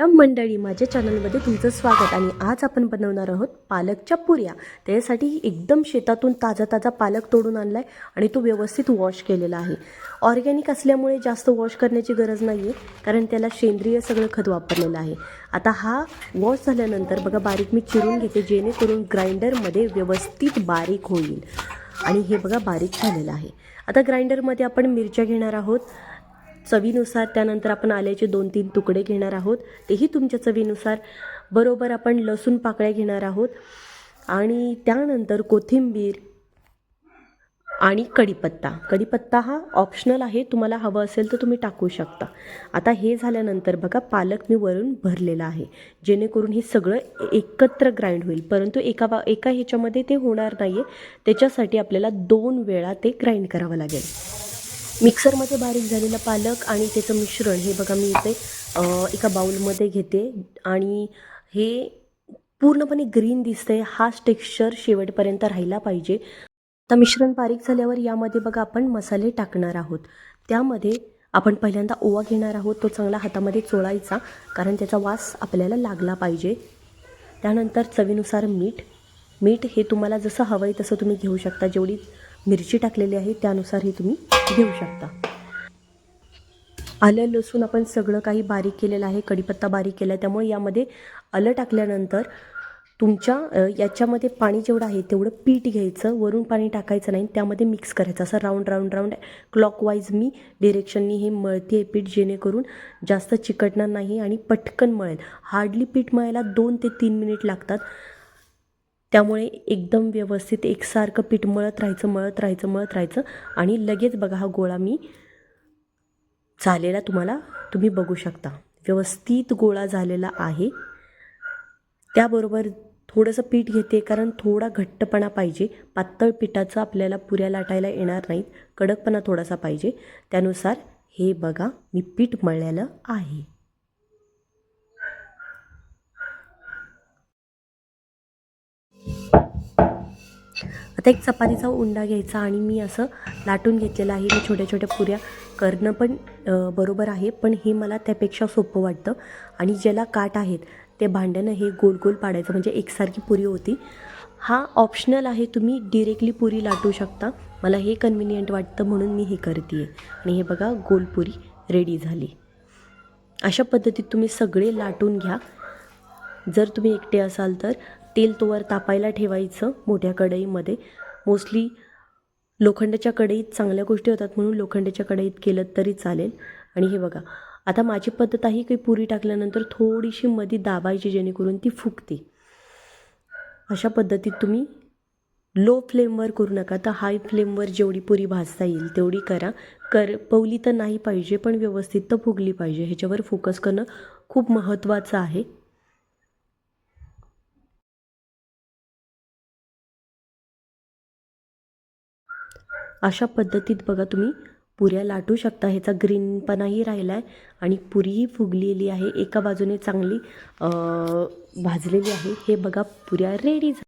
मंडळी माझ्या चॅनलमध्ये तुमचं स्वागत आणि आज आपण बनवणार आहोत पालकच्या पुऱ्या. त्यासाठी एकदम शेतातून ताजा ताजा पालक तोडून आणला आहे आणि तो व्यवस्थित वॉश केलेला आहे. ऑर्गॅनिक असल्यामुळे जास्त वॉश करण्याची गरज नाही आहे कारण त्याला सेंद्रिय सगळं खत वापरलेलं आहे. आता हा वॉश झाल्यानंतर बघा बारीक मी चिरून घेते जेणेकरून ग्राइंडरमध्ये व्यवस्थित बारीक होईल. आणि हे बघा बारीक झालेलं आहे. आता ग्राइंडरमध्ये आपण मिरच्या घेणार आहोत. चवीनुसार त्यानंतर आपण आल्याचे दोन तीन तुकडे घेणार आहोत. तेही तुमच्या चवीनुसार. बरोबर आपण लसूण पाकळ्या घेणार आहोत. आणि त्यानंतर कोथिंबीर आणि कढीपत्ता. कढीपत्ता हा ऑप्शनल आहे. तुम्हाला हवं असेल तर तुम्ही टाकू शकता. आता हे झाल्यानंतर बघा पालक मी वरून भरलेला आहे. जेणेकरून हे सगळं एकत्र ग्राइंड होईल. परंतु एका बा एका ह्याच्यामध्ये ते होणार नाही आहे त्याच्यासाठी आपल्याला दोन वेळा ते ग्राइंड करावं लागेल. मिक्सरमध्ये बारीक झालेला पालक आणि त्याचं मिश्रण हे बघा मी इथे एका बाउलमध्ये घेते. आणि हे पूर्णपणे ग्रीन दिसतंय. हाच टेक्स्चर शेवटपर्यंत राहिला पाहिजे. आता मिश्रण बारीक झाल्यावर यामध्ये बघा आपण मसाले टाकणार आहोत. त्यामध्ये आपण पहिल्यांदा ओवा घेणार आहोत. तो चांगला हातामध्ये चोळायचा कारण त्याचा वास आपल्याला लागला पाहिजे. त्यानंतर चवीनुसार मीठ. मीठ हे तुम्हाला जसं हवं आहे तसं तुम्ही घेऊ शकता. जेवढी मिरची टाकलेली आहे त्यानुसार हे तुम्ही घेऊ शकता. आलं लसूण आपण सगळं काही बारीक केलेलं आहे कढीपत्ता बारीक केला आहे त्यामुळे यामध्ये आलं टाकल्यानंतर तुमच्या याच्यामध्ये पाणी जेवढं आहे तेवढं पीठ घ्यायचं वरून पाणी टाकायचं नाही त्यामध्ये मिक्स करायचं. असं राऊंड राऊंड राऊंड क्लॉकवाईज मी डिरेक्शननी हे मळते आहे पीठ जेणेकरून जास्त चिकटणार नाही आणि पटकन मळेल. हार्डली पीठ मळायला दोन ते तीन मिनिट लागतात. त्यामुळे एकदम व्यवस्थित एकसारखं पीठ मळत राहायचं मळत राहायचं मळत राहायचं. आणि लगेच बघा हा गोळा मी झालेला तुम्हाला तुम्ही बघू शकता. व्यवस्थित गोळा झालेला आहे. त्याबरोबर थोडंसं पीठ घेते कारण थोडा घट्टपणा पाहिजे. पातळ पिठाचं आपल्याला पुऱ्या लाटायला येणार नाहीत. कडकपणा थोडासा पाहिजे. त्यानुसार हे बघा मी पीठ मळलेलं आहे. आता एक चपातीचा उंडा घ्यायचा आणि मी असं लाटून घेतलेलं आहे. मी छोट्या छोट्या पुऱ्या करणं पण बरोबर आहे पण हे मला त्यापेक्षा सोपं वाटतं. आणि ज्याला काट आहेत ते भांड्यानं हे गोल गोल पाडायचं. म्हणजे एकसारखी पुरी होती. हा ऑप्शनल आहे. तुम्ही डिरेक्टली पुरी लाटू शकता. मला हे कन्व्हिनियंट वाटतं म्हणून मी हे करते आहे आणि हे बघा गोलपुरी रेडी झाली. अशा पद्धतीत तुम्ही सगळे लाटून घ्या. जर तुम्ही एकटे असाल तर तेल तोवर तापायला ठेवायचं मोठ्या कढईमध्ये. मोस्टली लोखंडाच्या कढईत चांगल्या गोष्टी होतात म्हणून लोखंडाच्या कढईत केलं तरी चालेल. आणि हे बघा आता माझी पद्धत आहे की पुरी टाकल्यानंतर थोडीशी मधी दाबायची जेणेकरून ती फुगते. अशा पद्धतीत तुम्ही लो फ्लेमवर करू नका तर हाय फ्लेमवर जेवढी पुरी भाजता येईल तेवढी करा. कर पवली तर नाही पाहिजे पण व्यवस्थित तर फुगली पाहिजे. ह्याच्यावर फोकस करणं खूप महत्त्वाचं आहे. अशा पद्धतीत बघा तुम्ही पुऱ्या लाटू शकता. ह्याचा ग्रीनपणाही राहिला आहे आणि पुरीही फुगलेली आहे. एका बाजूने चांगली भाजलेली आहे. हे बघा पुऱ्या रेडी